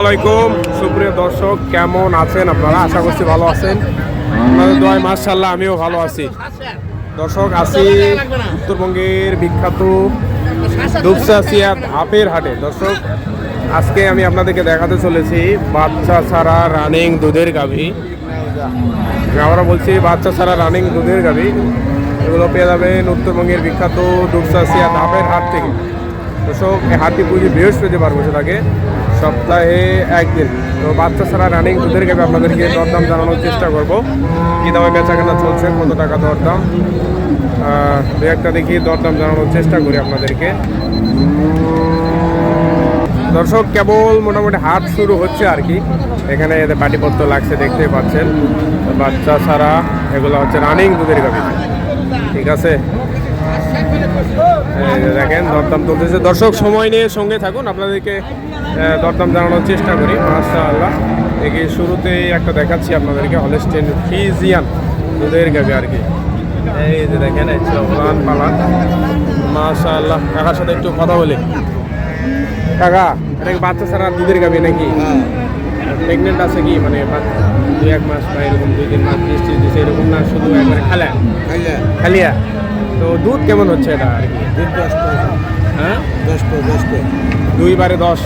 আসসালামাইকুম সুপ্রিয় দর্শক, কেমন আছেন আপনারা? আশা করছি ভালো আছেন। আপনাদের দোয়ায় মার্শাল্লাহ আমিও ভালো আছি। দর্শক, আছি উত্তরবঙ্গের বিখ্যাত দুপসাসিয়া ধাপের হাটে। দর্শক, আজকে আমি আপনাদেরকে দেখাতে চলেছি বাচ্চা ছাড়া রানিং দুধের গাভী। আমরা বলছি, বাচ্চা ছাড়া রানিং দুধের গাভী। এগুলো পেয়ে যাবেন উত্তরবঙ্গের বিখ্যাত দুপসাসিয়া ধাপের হাট থেকে। দর্শক হাটটি পুঁজি বৃহস্পতিবার বসে থাকে। সপ্তাহে একদিন। তো বাচ্চা ছাড়া রানিং দুধের গাভী আপনাদেরকে দরদাম জানানোর চেষ্টা করব। কী দামে বেচা কেনা চলছে, কত টাকা দরদাম? দু একটা দেখি দরদাম জানানোর চেষ্টা করি আপনাদেরকে। দর্শক, কেবল মোটামুটি হাট শুরু হচ্ছে আর কি। এখানে এদের পাটিপত্র লাগছে দেখতে পাচ্ছেন। বাচ্চা ছাড়া এগুলো হচ্ছে রানিং দুধের গাভী। ঠিক আছে? দেখেন দরদাম চলতেছে। দর্শক সময় নিয়ে সঙ্গে থাকুন। আপনাদেরকে দরদাম জানানোর চেষ্টা করি। মাশা আল্লাহ দেখি শুরুতেই একটা দেখাচ্ছি আপনাদেরকে। হলেস্টেন ফিজিয়ান দুধের গাভী আর কি। এই যে দেখেন ওলান পালান মাশা আল্লাহ কাকার সাথে একটু কথা বলি। কাকা এটা বাচ্চা ছাড়া দুধের গাভী নাকি? প্রেগনেন্ট আছে কি? মানে দু এক মাস বা এরকম দুই তিন মাস ত্রিশ দিচ্ছে এরকম না? শুধু একবারে খালা খালিয়া? তো দুধ কেমন হচ্ছে এটা? আর কি হ্যাঁ? দশ দুইবারে দশ।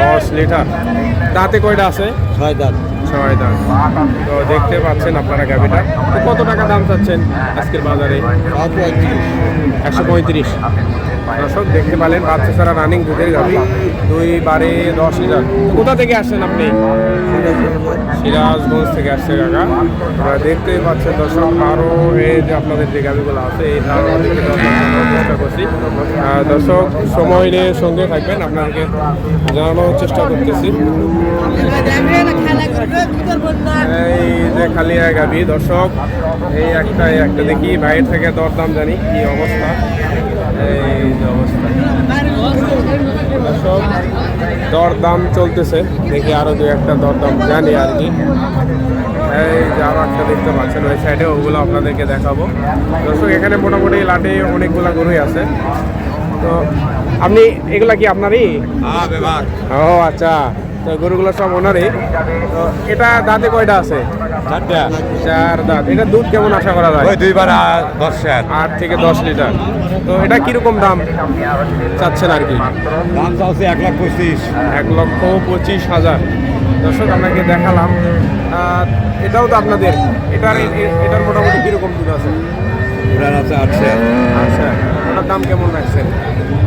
দশ লিটার। দাঁতে কয়টা আছে? ছয় দাঁত। তো দেখতে পাচ্ছেন আপনারা গাভিটা। তো কত টাকা দাম চাচ্ছেন আজকের বাজারে? একশো পঁয়ত্রিশ। দর্শক, দেখতে পেলেন বাচ্চা ছাড়া রানিং দুধের গাভি। দুই বারে দশ লিটার কোথা থেকে আসছেন আপনি? সিরাজগঞ্জ থেকে আসছে কাকা। আপনারা দেখতেই পাচ্ছেন দর্শক আরও এই যে আপনাদের যে গাভিগুলো আছে, এই চেষ্টা করছি। দর্শক, সময় নিয়ে সঙ্গে থাকবেন, আপনাদেরকে জানানোর চেষ্টা করতেছি। এই যে খালিয়া গাভি, দর্শক, এই একটা একটা দেখি, বাইরে থেকে দরদাম জানি কি অবস্থা। এই যে অবস্থা দর্শক দরদাম চলতেছে। দেখি আরও দু একটা দরদাম জানি আর কি। এই যে একটা দেখতে পাচ্ছেন ওই সাইডে ওগুলো আপনাদেরকে দেখাবো। দর্শক এখানে মোটামুটি লাটে অনেকগুলা গরুই আছে। তো আপনি এগুলা কি আপনারই? ও আচ্ছা। তো গরুগুলো সব ওনারই। তো এটা দাঁতে কয়টা আছে? চার দাঁত। এটা দুধ কেমন আশা করা যায়? ওই দুইবার দশ আট থেকে দশ লিটার। তো এটা কীরকম দাম? চাচ্ছেন আর কি? দাম চাচ্ছে এক লাখ পঁচিশ। এক লক্ষ পঁচিশ হাজার। দর্শক আপনাকে দেখালাম। এটাও তো আপনাদের। এটার এটার মোটামুটি কীরকম দুধ আছে? আট আচ্ছা ওটার দাম কেমন রাখছেন?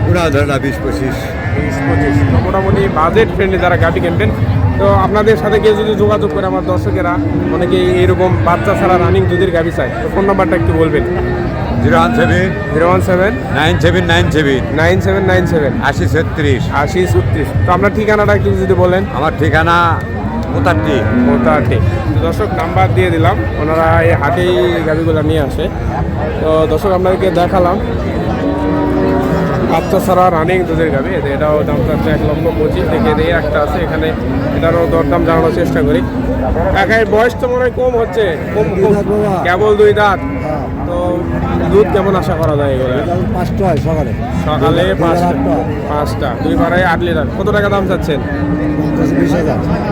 ওনার ধরে বিশ পঁচিশ। বিশ পঁচিশ। মোটামুটি বাজেট ফ্রেন্ডলি যারা গাড়ি কিনবেন তো আপনাদের সাথে কেউ যদি যোগাযোগ করে আমার দর্শকেরা অনেকে এরকম বাচ্চা ছাড়া রানিং দুধের গাড়ি চায়। তো ফোন নাম্বারটা একটু বলবেন। Zero one seven. Zero one seven. Nine seven nine seven. Nine seven nine seven. আশি ছত্রিশ। আশি ছত্রিশ। তো আপনার ঠিকানাটা একটু যদি বলেন। আমার ঠিকানা দর্শক নাম্বার দিয়ে দিলাম। ওনারা এই হাটেই গাড়িগুলো নিয়ে আসে। তো দর্শক আপনাদেরকে দেখালাম। বাচ্চা ছাড়া রানিং দুধের গাবি এটাও দাম চাচ্ছে এক লক্ষ পঁচিশ। থেকে দিয়ে একটা আছে এখানে। এটারও দরদাম জানানোর চেষ্টা করি। একাই বয়স তো মনে হয় কম হচ্ছে। কম কম কেবল দুই দাঁত। তো দুধ কেমন আশা করা যায় এগুলো? পাঁচটা হয় সকালে। সকালে পাঁচটা। পাঁচটা। দুই বারায় আট লিটার। কত টাকা দাম চাচ্ছেন?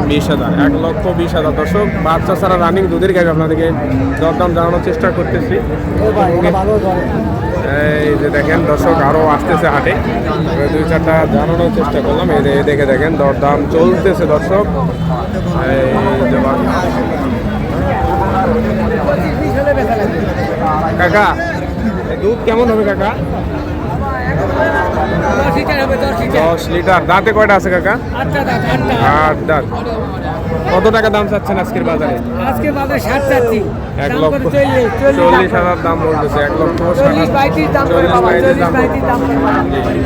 বিশ হাজার। এক লক্ষ বিশ হাজার। দর্শক বাচ্চা ছাড়া রানিং দুধের গাড়ি আপনাদেরকে দরদাম জানানোর চেষ্টা করতেছি। এই যে দেখেন দর্শক আরও আসতেছে হাটে। দুই চারটা জানানোর চেষ্টা করলাম। এই যে দেখে দেখেন দরদাম চলতেছে দর্শক। এই কাকা দুধ কেমন হবে কাকা? দশ লিটার দাঁতে কয়টা আছে কাকা? আট দাঁত। কত টাকা দাম চাচ্ছেন আজকের বাজারে? আজকে বাজার ষাট চাচ্ছি। এক লক্ষ চল্লিশ হাজার দাম বলতেছে এক লক্ষ চল্লিশ হাজার- দাম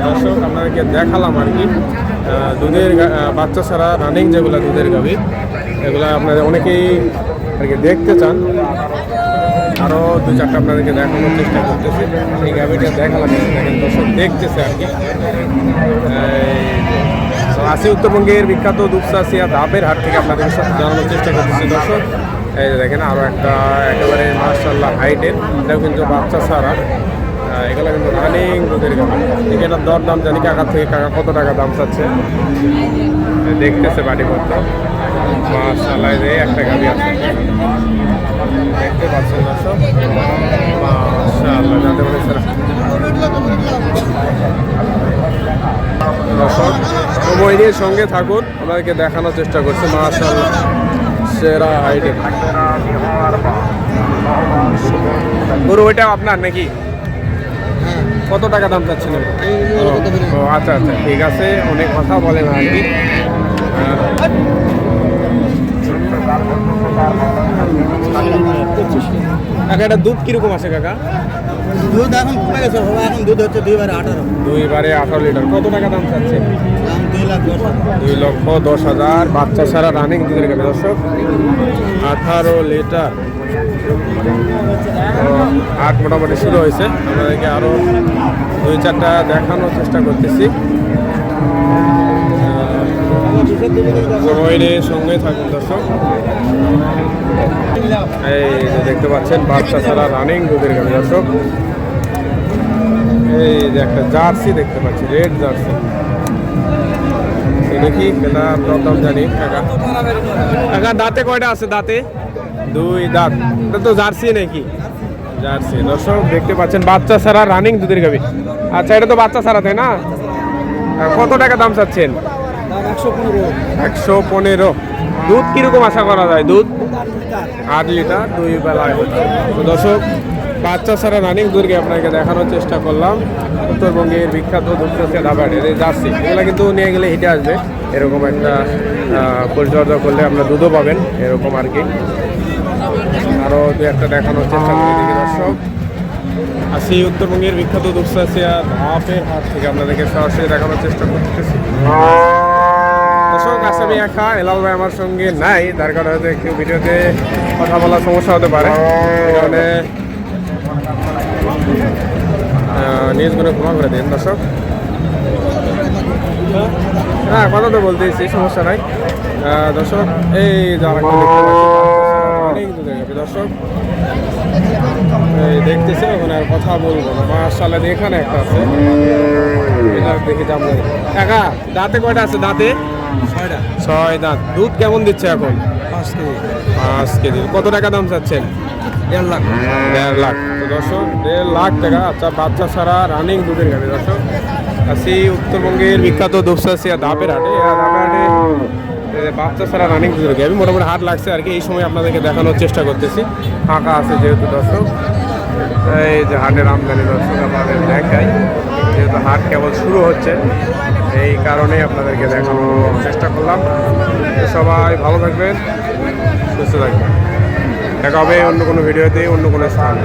দর্শক আপনাদেরকে দেখালাম আর কি। দুধের বাচ্চা ছাড়া রানিং যেগুলো দুধের গাভী এগুলো আপনাদের অনেকেই আর কি দেখতে চান। আরও দু চারটা আপনাদেরকে দেখানোর চেষ্টা করতেছি। এই গাভীটা দেখালাম দেখেন দর্শক দেখতেছে আর কি। আসি উত্তরবঙ্গের বিখ্যাত দুপসাসিয়া ধাপের হাট থেকে আপনাদের জানানোর চেষ্টা করতেছি। দর্শক, এই দেখেন আরও একটা একেবারে মার্শাল্লাহ হাইটের, এটাও কিন্তু বাচ্চা ছাড়া এগুলো কিন্তু রানিং দুধের দেখি এটার দর দাম জানি কাকার থেকে কাকা কত টাকা দাম চাচ্ছে। দেখতেছে বাড়ি মাশাআল্লাহ, এই একটা গাড়ি আছে। দেখতে পাচ্ছেন দর্শক মাশাআল্লাহ যাতে বলেছে না দর্শক সময় নিয়ে সঙ্গে থাকুন আমাদেরকে দেখানোর চেষ্টা করছে মাশাআল্লাহ সেরা আইটেম গরু ওইটা আপনার নাকি? কত টাকা দাম চাচ্ছেন ও, আচ্ছা আচ্ছা ঠিক আছে অনেক কথা বলেন আর কি। কাকা এটা দুধ কীরকম আছে কাকা? দুধ এখন কমে গেছে এখন দুধ হচ্ছে দুইবারে আঠারো। দুইবারে আঠারো লিটার কত টাকা দাম চাচ্ছে দুই লক্ষ দশ হাজার বাচ্চা ছাড়া রানিং দুধের গাড়ি দর্শক, আঠারো লিটার। আট মোটামুটি শুরু হয়েছে। আমাদেরকে আরও দুই চারটা দেখানোর চেষ্টা করতেছি। সঙ্গে থাকুন দর্শক। এই দেখতে পাচ্ছেন, বাচ্চা ছাড়া রানিং দুধের গাড়ি দর্শক। এই যে একটা জার্সি দেখতে পাচ্ছি, রেড জার্সি। এই দেখি এটা প্রথম জানি কাকা। কাকা দাঁতে কয়টা আছে দাঁতে? দুই দাঁত। এটা তো জার্সি নাকি? জার্সি দর্শক দেখতে পাচ্ছেন বাচ্চা ছাড়া রানিং দুধের গাবি আচ্ছা এটা তো বাচ্চা ছাড়া তাই না? কত টাকা দাম চাচ্ছেন? একশো পনেরো। দুধ কীরকম আশা করা যায় দুধ? আট লিটার দুই বেলায় তো দর্শক বাচ্চা ছাড়া রানিং দুর্গে আপনাকে দেখানোর চেষ্টা করলাম। উত্তরবঙ্গের বিখ্যাত দুধকে দাবাড়ের এই জার্সি, এগুলো কিন্তু নিয়ে গেলে হিটে আসবে। এরকম একটা পরিচর্যা করলে আপনার দুধও পাবেন, এরকম আর কি। আরও দু একটা দেখানোর চেষ্টা করি, দেখি দর্শক। আসি উত্তরবঙ্গের বিখ্যাত দুপসাসিয়া ধাপের হাট থেকে আপনাদেরকে সরাসরি দেখানোর চেষ্টা করতেছি। দর্শক, আসামি একা, এলাল ভাই আমার সঙ্গে নাই তার কারণে হয়তো একটু ভিডিওতে কথা বলার সমস্যা হতে পারে। কারণে নিউজগুলো ক্ষমা করে দিন দর্শক। হ্যাঁ কথা তো বলতেছি সমস্যা নাই। দর্শক এই যারা অনেক দূরে যাবে দর্শক এই দেখতেছে ওখানে আর কথা বলব না। এখানে একটা আছে। এটা দেখে যাব। কাকা দাঁতে কয়টা আছে? দাঁতে? ছয়টা। ছয় দাঁত। দুধ কেমন দিচ্ছে এখন? পাঁচ কেজি। পাঁচ কেজি। কত টাকা দাম চাচ্ছেন? দেড় লাখ। দেড় লাখ। দর্শক, দেড় লাখ টাকা আচ্ছা বাচ্চা ছাড়া রানিং দুধের গাড়ি, দর্শক। আসি উত্তরবঙ্গের বিখ্যাত দুপসাসিয়া ধাপের হাটে। ধাপের হাটে বাচ্চা ছাড়া রানিং দুধের গাড়ি। মোটামুটি হাট লাগছে আর কি, এই সময় আপনাদেরকে দেখানোর চেষ্টা করতেছি। ফাঁকা আছে যেহেতু দর্শক। এই যে হাটের আমদানি দর্শক, আপনাদের দেখাই। যেহেতু হাট কেবল শুরু হচ্ছে, এই কারণেই আপনাদেরকে দেখানোর চেষ্টা করলাম। সবাই ভালো থাকবেন, সুস্থ থাকবেন। দেখা হবে অন্য কোনো ভিডিওতে অন্য কোনো স্থান।